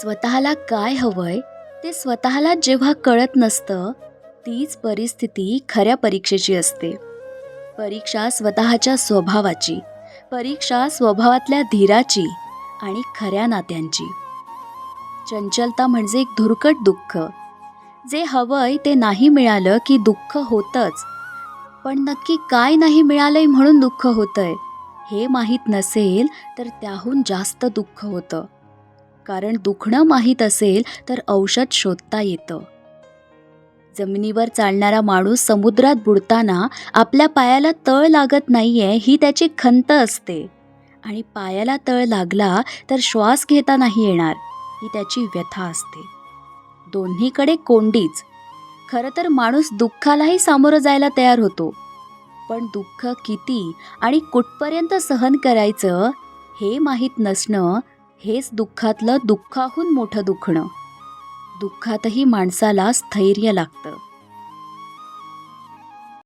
स्वतःला काय हवंय ते स्वतःला जेव्हा कळत नसतं तीच परिस्थिती खऱ्या परीक्षेची असते. परीक्षा स्वतःच्या स्वभावाची परीक्षा स्वभावातल्या धीराची आणि खऱ्या नात्यांची. चंचलता म्हणजे एक धुरकट दुःख. जे हवंय ते नाही मिळालं की दुःख होतंच. पण नक्की काय नाही मिळालंय म्हणून दुःख होतंय हे माहीत नसेल तर त्याहून जास्त दुःख होतं. कारण दुखणं माहीत असेल तर औषध शोधता येतं. जमिनीवर चालणारा माणूस समुद्रात बुडताना आपल्या पायाला तळ लागत नाहीये ही त्याची खंत असते. आणि पायाला तळ लागला तर श्वास घेता नाही येणार ही त्याची व्यथा असते. दोन्हीकडे कोंडीच. खरं तर माणूस दुःखालाही सामोरं जायला तयार होतो. पण दुःख किती आणि कुठपर्यंत सहन करायचं हे माहीत नसणं हेच दुःखातलं दुःखाहून मोठं दुखणं. दुःखातही माणसाला स्थैर्य लागतं.